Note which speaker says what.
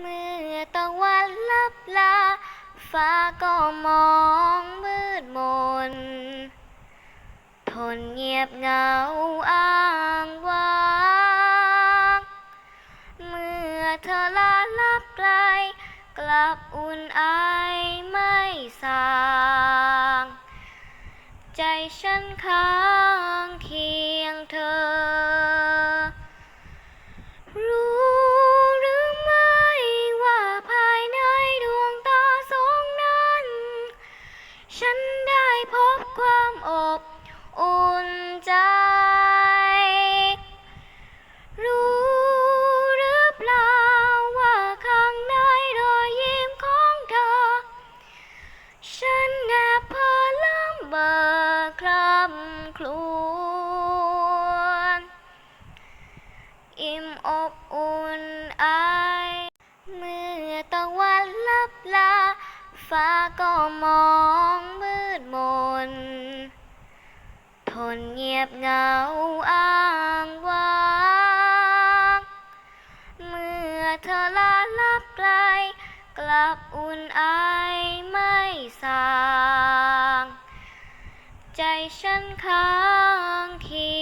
Speaker 1: เมื่อตะวันลับลา ฟ้าก็มองมืดมน ทนเงียบเหงาอ้างว้างเมื่อเธอลาลับไกล กลับอุ่นไอไม่สางใจฉันค้างเคียงเธอ อบอุ่นใจ รู้หรือเปล่าว่าข้างในรอยยิ้มของเธอ ฉันแอบพอล้ำเบอร์คลำครวญอิ่มอบอุ่นไอเมื่อตะวันลับลาฟ้าก็มอง นเงียบเหงาอ้างว้างเมื่อเธอลาลับไกล กลับอุ่นไอไม่สาง ใจฉันค้างที